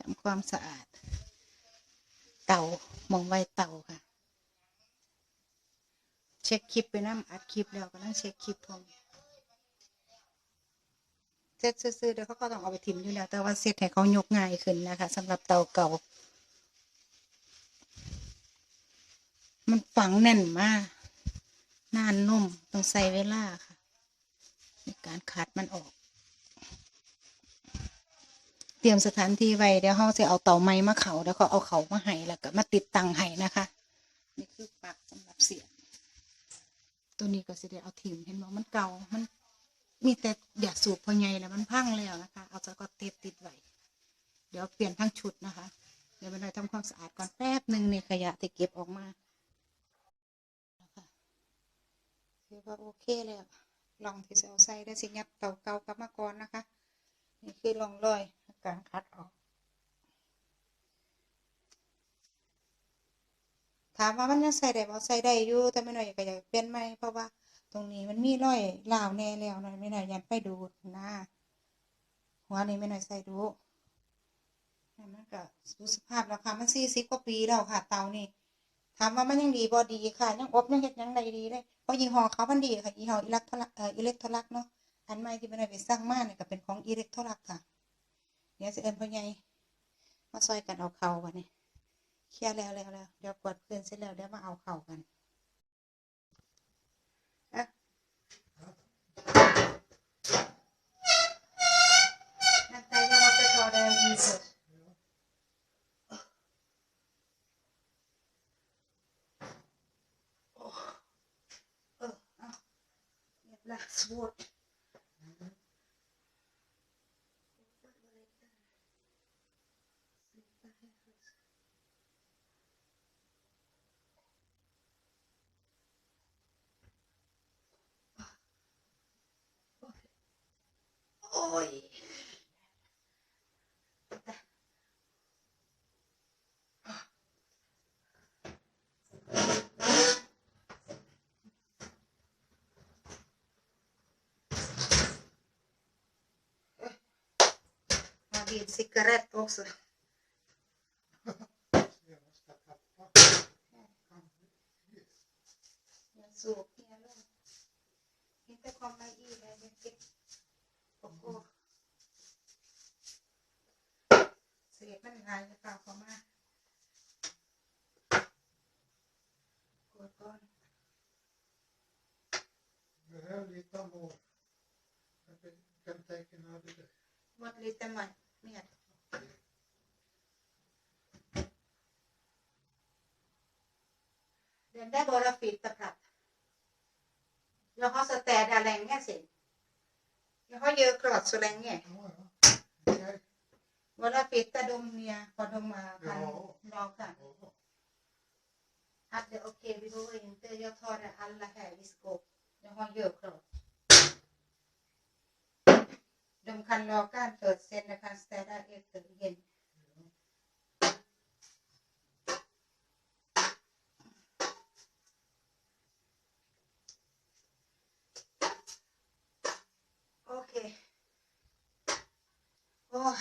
ทำความสะอาด เตามองไว้เตาค่ะ เช็คคลิปไปน้ำอัดคลิปแล้วก็นั่งเช็คคลิปพร้อมเสร็จซื้อๆเดี๋ยวเขาก็ต้องเอาไปทิ้งอยู่แล้ว แต่ว่าเสร็จให้เขายกง่ายขึ้นนะคะสำหรับเตาเก่า มันฝังแน่นมากนานนุ่มต้องใส่เวลาค่ะ ในการขัดมันออก เตรียมสถานที่ไว้เดี๋ยวเขาจะเอาเตาไม้มาเขาแล้วก็เอาเขามาให้แล้วก็มาติดตั้งให้นะคะ นี่คือปลักสำหรับเสียบตัวนี้ก็สิได้เอาถิ่มเห็นบอกมันเก่ามันมีแต่อยากสูบพอไงแล้วมันพังแล้วนะคะ เอาสกอตเทปติดไว้เดี๋ยวเปลี่ยนทั้งชุดนะคะ เดี๋ยวมันเลยทำความสะอาดก่อนแป๊บหนึ่งในขยะที่เก็บออกมาคือว่าโอเคแล้วลองที่จะเอาใส่ได้สิยับเตาเก่ากลับมาก่อนนะคะ นี่คือร่องรอย การคัดออก ถามว่ามันยังใส่ได้บ่ใส่ได้อยู่แต่ไม่หน่อยก็อยากเปลี่ยนใหม่เพราะว่าตรงนี้มันมีรอยลาวแน่แล้วหน่อยไม่หน่อยยันไปดูนะหัวนี้ไม่หน่อยใส่ดูนั่นมันก็ดูสภาพแล้วค่ะมันสี่สิบกว่าปีแล้วค่ะ เตานี่ถามว่ามันยังดีบ่ดีค่ะ ยังอบยังเฮ็ดยังได้ดีเลยเพราะยี่ห้อเขามันดีค่ะยี่ห้ออิเล็กทรอลักเนาะอันใหม่ที่ไม่หน่อยไปสร้างมาเนี่ยก็เป็นของอิเล็กทรอลักค่ะ เดี๋ยวสิเอิญพ่อใหญ่มาซอยกันเอาเข่าวันนี้เคลียร์แล้วแล้วแล้วเดี๋ยวกวาดพื้นเสร็จแล้วเดี๋ยวมาเอาเข่ากันอะนั่นแต่ยังว่าจะทอได้อีสุดโอ้เออเอาเรียบร้อยสวด โอ้ยมาบีบซิกเรต också. Jag såg hela. Inte komma i det. Jag fick och gå. เสียบมันลายจะเปล่าเข้ามากดก่อนแล้วลิตรโมเป็นกันใจกันเอาด้วยหมดลิตรใหม่เนี่ยเดินได้บรฟิตตะพัดแล้วเขาสแตดอะไรเงี้ยสิ อดมมาพันรอค่ะ Ja. hade okej vi behöver inte jag tar det alla här i skåp jag har görklart de kan laga först sen de kan städa efter igen โอเค โอ้ย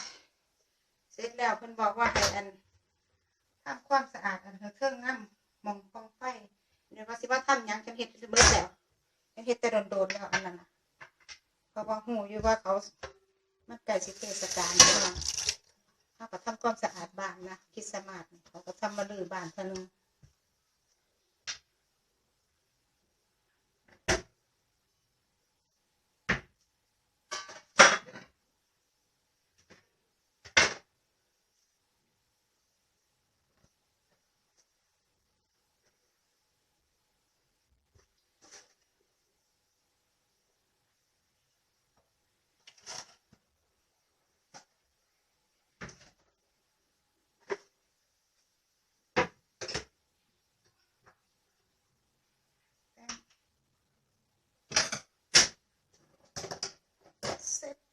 เสร็จ แล้วเพิ่นบอกว่าให้อันทำความสะอาดอันเครื่องน้ำมองกองไฟเดี๋ยวว่าสิว่าทำยังฉันเห็ดเบิดแล้วฉันเห็ดแต่โดนๆแล้วอันนั้นน่ะเพราะว่าหูอยู่ว่าเขามันไก่สิเทศกาลใช่ไหมเขาก็ทำความสะอาดบ้านนะคิดสมาสนี่เขาก็ทำมาลือบ้านเท่นึ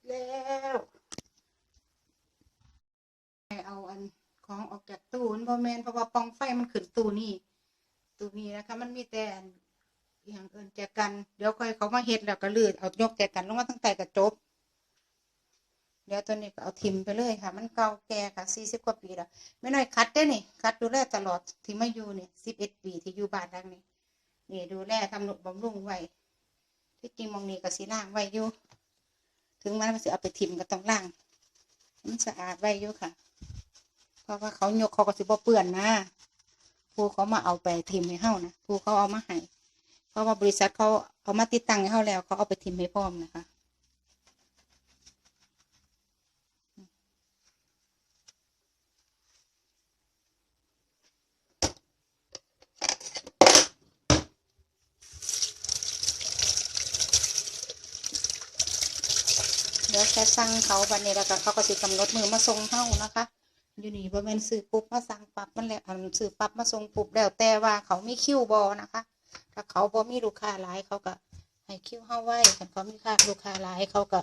แล้วเอาอันของออกจากตู้นบอแมนเพราะว่าปองไฟมันขึ้นตู้นี่ตู้นี้นะคะ มันมีแต่อันอย่างอื่นแจกัน เดี๋ยวค่อยเขามาเฮ็ดแล้วก็ลืดเอายกแจกันลงมาตั้งแต่กระจบ เดี๋ยวตัวนี้ก็เอาทิมไปเลยค่ะ มันเก่าแก่ค่ะสี่สิบกว่าปีแล้วไม่น้อยคัดได้นี่คัดดูแลตลอดที่มาอยู่นี่สิบเอ็ดปีที่อยู่บ้านหลังนี้นี่ดูแลทำหนุบำรุงไว้ที่จริงมองนี่ก็สีล่างไว้อยู่ ถึงมันมันสิเอาไปทิมก็ต้องล่างมันสะอาดไว้อยู่ค่ะ เพราะว่าเขายกเขาก็สิบ่เปื้อนนะผู้เขามาเอาไปทิมให้เฮานะผู้เขาเอามาให้เพราะว่าบริษัทเขาเอามาติดตั้งให้เขาแล้ว เขาเอาไปทิมให้พร้อมนะคะ แค่สั่งเขาบันนี้แล้วก็เขาก็สิกำหนดมือมาส่งเฮานะคะ อยู่นี่บ่แม่นซื้อปุ๊บมาสั่งปั๊บมันแล้วซื้อปั๊บมาส่งปุ๊บแล้วแต่ว่าเขามีคิวบอนะคะ ถ้าเขาบ่มีลูกค้าหลายเขาก็ให้คิวเฮาไว้ถ้าเขามีค่าลูกค้าหลายเขาก็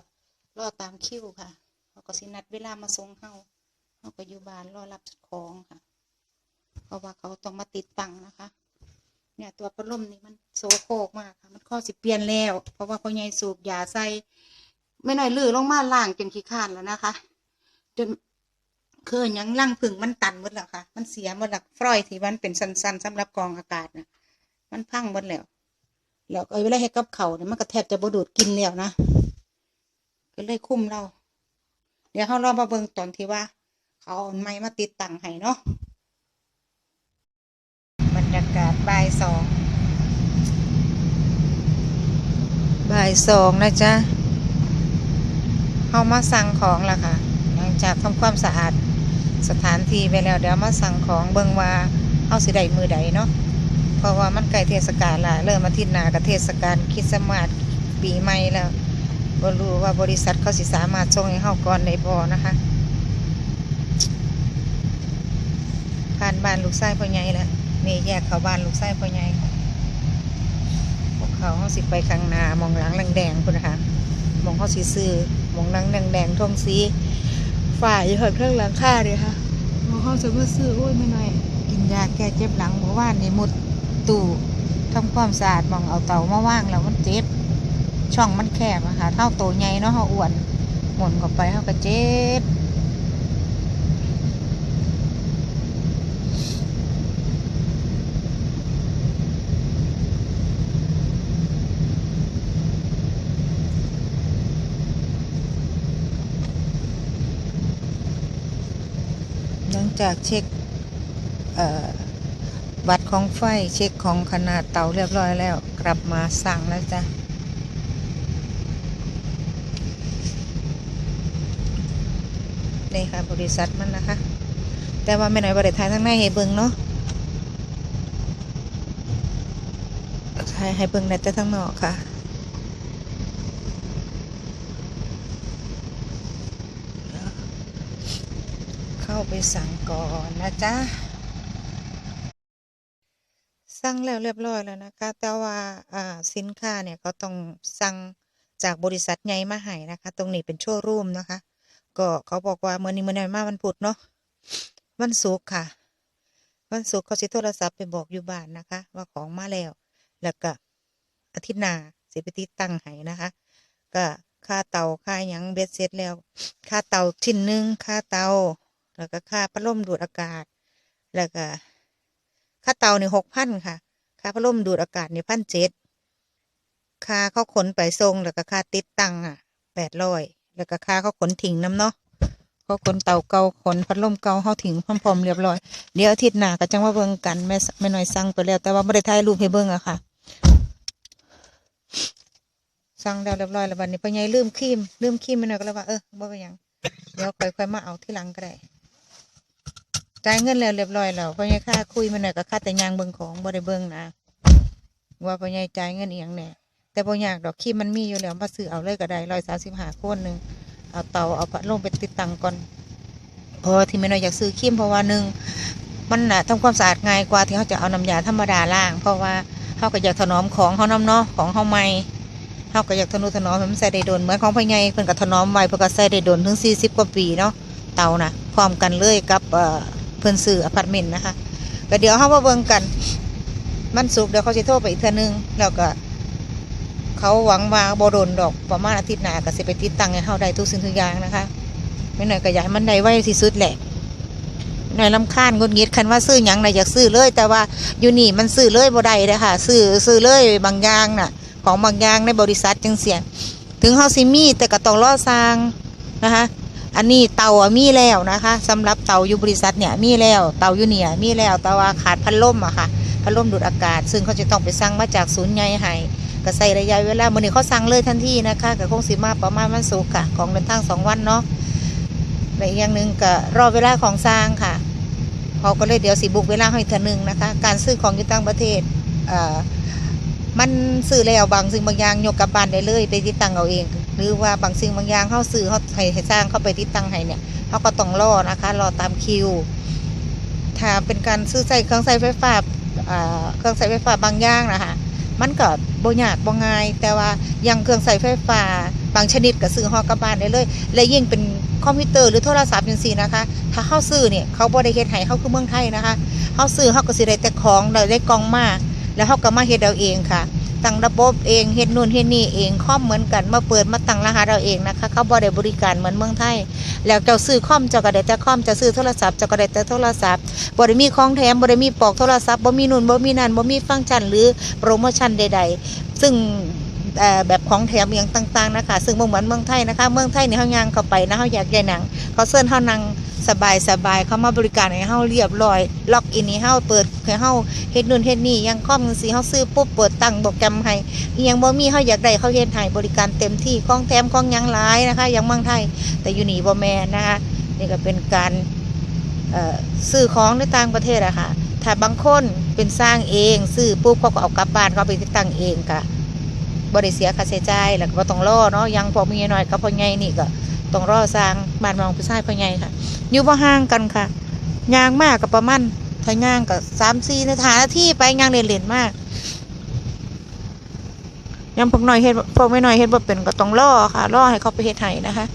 รอตามคิวค่ะ เขาก็สินัดเวลามาส่งเฮาเฮาก็อยู่บ้านรอรับของค่ะ เพราะว่าเขาต้องมาติดตั้งนะคะเนี่ยตัวพัดลมนี่มันโซโคกมากค่ะ มันข้อสิเปลี่ยนแล้ว เพราะว่าพ่อใหญ่สูบยาใส่ ไม่หน่อยลือลงมาล่างจนขี้ข้านแล้วนะคะ จนคือยังล่างผึ่งมันตันหมดแล้วค่ะ มันเสียหมดแล้วฟรอยที่มันเป็นสันๆสำหรับกองอากาศนะมันพังหมดแล้วแล้วก็เวลาเฮ็ดกับเขาเนี่ยมันก็แทบจะบดูดกินแล้วนะก็เลยคุ้มเรา เดี๋ยวเขารอมาเบิ่งตอนที่ว่า เขาเอาไม้มาติดตั้งให้เนาะบรรยากาศบ่ายสองบ่ายสองนะจ๊ะ เอามาสั่งของละค่ะ หลังจากทำความสะอาดสถานที่ไปแล้วเดี๋ยวมาสั่งของเบิ่งว่าเฮาสิได้มือใดเนาะเพราะว่ามันใกล้เทศกาลละเริ่มอาทิตย์หน้าก็เทศกาลคริสต์มาสปีใหม่แล้วบ่รู้ว่าบริษัทเขาสิสามารถส่งให้เฮาก่อนได้บ่นะคะผ่านบ้านลูกชายพ่อใหญ่แล้วนี่แยกเข้าบ้านลูกชายพ่อใหญ่พวกเขาเฮาสิไปข้างหน้ามองหลังแดงๆพุ่นนะคะมองเขาสีซื้อ มองนังแดงแดงๆทองสีฝ่ายอยู่เครื่องหลังค่าเลยค่ะมองเขาจะมาซื้อโอ้ยไม่น้อย กินยาแก้เจ็บหลังเมื่อวานนี่มุดตู่ทำความสะอาดมองเอาเตามาว่างแล้วมันเจ็บ ช่องมันแคบอะค่ะเท่าโตใหญ่เนาะเขาอ้วนหมุนเข้าไปเขาก็เจ็บ จากเช็คเอ่อวัดของไฟเช็คของขนาดเตาเรียบร้อยแล้ว กลับมาสั่งแล้วจ้ะนี่ค่ะบริษัทมันนะคะ แต่ว่าไม่ไหนบริษัททั้งในให้เบิงเนาะให้เบิงในแต่ทั้งนอกค่ะ เข้าไปสั่งก่อนนะจ๊ะ สั่งแล้วเรียบร้อยแล้วนะคะแต่ว่าอ่าสินค้าเนี่ยก็ต้องสั่งจากบริษัทใหญ่มาให้นะคะ ตรงนี้เป็นโชว์รูมนะคะ ก็เขาบอกว่าเมื่อนี้เมื่อนี้มาวันพุธเนาะวันศุกร์ค่ะวันศุกร์เขาสิโทรศัพท์ไปบอกอยู่บ้านนะคะ ว่าของมาแล้ว แล้วก็อาทิตย์หน้าสิไปติดตั้งให้นะคะ ก็ค่าเตาค่าหยังเบ็ดเสร็จแล้ว ค่าเตาชิ้นหนึ่งค่าเตา แล้วก็ค่าพัดลมดูดอากาศ แล้วก็ค่าเตานี่หกพันค่ะ ค่าพัดลมดูดอากาศนี่พันเจ็ดค่าเขาขนไปส่งแล้วก็ค่าติดตั้งอะแปดร้อยแล้วก็ค่าเขาขนทิ้งน้ำเนาะเขาขนเตาเกาขนพัดลมเกาเขาทิ้งพร้อมๆเรียบร้อยเดี๋ยวอาทิตย์หน้าก็จังว่าเบิ่งกันแม่แม่น้อยสั่งไปแล้ว แต่ว่าไม่ได้ถ่ายรูปให้เบิ่งอะค่ะสั่งแล้วเรียบร้อยแล้ววันนี้พ่อใหญ่ลืมครีมลืมครีมไปหน่อยก็เลยว่าเออบ่เป็นหยังเดี๋ยวค่อยๆมาเอาที่หลังก็ได้ จ่ายเงินแล้วเรียบร้อยแล้วพ่อใหญ่ค่าคุยมาหน่อยก็ค่าแต่ยางเบิ่งของบ่ได้เบิ่งนะว่าพ่อใหญ่จ่ายเงินเอียงแหน่ยแต่บ่ยากดอกคีมมันมีอยู่แล้วมาซื้อเอาเลยก็ได้ร้อยสามสิบห้าคนหนึ่งเอาเตาเอาพัดลมไปติดตั้งก่อนเพราะที่แม่น้อยอยากซื้อคีมเพราะว่าหนึ่งมันน่ะทำความสะอาดง่ายกว่าที่เขาจะเอาน้ำยาธรรมดาล้าง เพราะว่าเขาก็อยากถนอมของเขาน้ำเนาะของเขาใหม่เฮาก็อยากทนุถนอมมันใส่ได้โดนเหมือนของพ่อใหญ่เพิ่นก็ถนอมไว้เพิ่นก็ใส่ได้โดนถึง40กว่าปีเนาะเตานะพร้อมกันเลยกับ เอ่อเพิ่นซื้ออพาร์ตเมนต์นะคะก็เดี๋ยวเฮามาเบิ่งกัน มันสุกเดี๋ยวเขาสิโทรไปอีกเทื่อนึงแล้วก็ เขาหวังว่าบ่โดนดอกประมาณอาทิตย์หน้าก็สิไปติดตั้งให้เฮาได้ทุกสิ่งทุกอย่างนะคะไม่หน่อยก็อยากให้มันได้ไวที่สุดแหละหน่อยลำคาญงดเงิดคันว่าซื้อหยังน่ะอยากซื้อเลย แต่ว่าอยู่นี่มันซื้อเลยบ่ได้เลยค่ะซื้อซื้อเลยบางอย่างน่ะ ของบางอย่างในบริษัทจังเสียถึงเฮาสิมีแต่ก็ต้องรอสร้างนะคะ อันนี้เตาอะมีแล้วนะคะสำหรับเตาอยู่บริษัทเนี่ยมีแล้วเตาอยู่เนี่ยมีแล้วแต่ว่าขาดพัดลมอะค่ะพัดลมดูดอากาศ ซึ่งเขาจะต้องไปสั่งมาจากศูนย์ใหญ่ให้ก็ใส่ระยะเวลามื่อนี้เขาสั่งเลยทันทีนะคะก็คงสิมาประมาณวันศุกร์ค่ะ ของเดินทางสองวันเนาะและอีกอย่างหนึ่งก็รอเวลาของสร้างค่ะเขาก็เลยเดี๋ยวสิบุกเวลาให้เธอหนึ่งนะคะ การซื้อของอยู่ต่างประเทศเอ่อมันซื้อแล้วบางสิ่งบางอย่างยกกลับบ้านได้เลยไปติดตั้งเอาเอง หรือว่าบางสิ่งบางอย่างเข้าซื้อเขาให้สร้างเข้าไปติดตั้งให้เนี่ยเขาก็ต้องรอนะคะ รอตามคิว ถ้าเป็นการซื้อใส่เครื่องใช้ไฟฟ้าเครื่องใช้ไฟฟ้าบางอย่างนะคะมันก็บ่ยากบ่ง่าย แต่ว่าอยังเครื่องใช้ไฟฟ้าบางชนิดก็ซื้อฮอกกลับานได้เลย และยิ่งเป็นคอมพิวเตอร์หรือโทรศัพท์จังซี่นะคะ ถ้าเฮาซื้อเนี่ยเขาบ่ได้เฮ็ดให้เฮาคือเมืองไทยนะคะเฮาซื้อเฮาก็สิได้แต่ของได้ได้กล่องมาก แล้วเฮาก็มาเฮ็ดเอาเองค่ะ ตั้งระบบเองเฮ็ดนู่นเฮ็ดนี่เองคอมเหมือนกันมาเปิดมาตั้งรหัสเราเองนะคะเขาบ่ได้บริการเหมือนเมืองไทย แล้วเจ้าซื้อคอมเจ้าก็ได้แต่คอมจะซื้อโทรศัพท์เจ้าก็ได้แต่โทรศัพท์บ่ได้มีของแถมบ่ได้มีปลอกโทรศัพท์บ่มีนู่นบ่มีนั่นบ่มีฟังก์ชันหรือโปรโมชั่นใด ๆ ซึ่งแบบของแถมอย่างต่าง ๆ นะคะ ซึ่งบ่เหมือนเมืองไทยนะคะ เมืองไทยนี่เฮายางเข้าไปนะเฮาอยากได้หนังเขาเชิญเฮานัง สบายสบายเขามาบริการให้เฮาเรียบร้อย ล็อกอินให้เฮาเปิดให้เฮาเฮ็ดนู่นเฮ็ดนี่ยังคอมจังซี่เฮาซื้อปุ๊บเปิดตั้งโปรแกรมให้อิหยังบ่มีเฮาอยากได้เขาเฮ็ดให้บริการเต็มที่ของแถมของหยังหลายนะคะย่างเมืองไทย แต่อยู่นี่บ่แม่นนะคะนี่ก็เป็นการเอ่อซื้อของในต่างประเทศอะค่ะถ้าบางคนเป็นสร้างเองซื้อปุ๊บเขาก็เอากลับบ้านเขาไปติดตั้งเองค่ะบ่ได้เสียค่าใช้จ่ายแล้วก็ต้องรอเนาะยังพอมีน้อยกับพอใหญ่นี่ก็ต้องรอสร้างบ้านมองผู้ชายพอใหญ่ค่ะ อยู่บ่ห่างกันค่ะยางมากก็ประมาณถ้ายางก็3-4นาทีนาทีไปยางเล่นๆมากยังพวกน้อยเฮ็ดพวกไม่น้อยเฮ็ดบ่เป็นก็ต้องรอค่ะรอให้เขาไปเฮ็ดให้นะคะ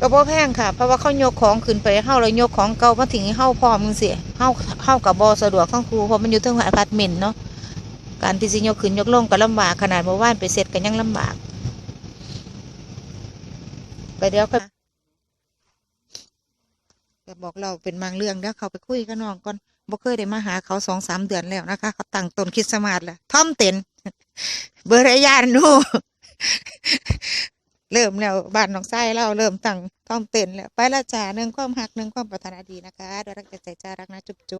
ก็บ่แพงค่ะ เพราะว่าเขายกของขึ้นไปให้เฮาแล้วยกของเก่ามาถึงให้เฮาพร้อมจังซี่เฮาเฮาก็บ่สะดวกทั้งครูเพราะมันอยู่เทิงอพาร์ตเมนต์เนาะการที่สิยกขึ้นยกลงก็ลำบากขนาดเมื่อวานไปเสร็จก็ยังลำบากก็เดี๋ยวก็ ก็บอกเราเป็นบางเรื่องแล้วเขาไปคุยกับน้องก่อนบ่เคยได้มาหาเขาสองสามเดือนแล้วนะคะเขาตั้งตนคิดสมาสแล้วท่อมเต็นเบอร์ระยานนูเริ่มแล้วบ้านน้องไส้เราเริ่มตั้งท้อมเต็นแล้วไปละจ้าหนึ่งความหักหนึ่งความปรารถนาดีนะคะด้วยรักจใจจ้ารักนะจุ๊บจุ๊บ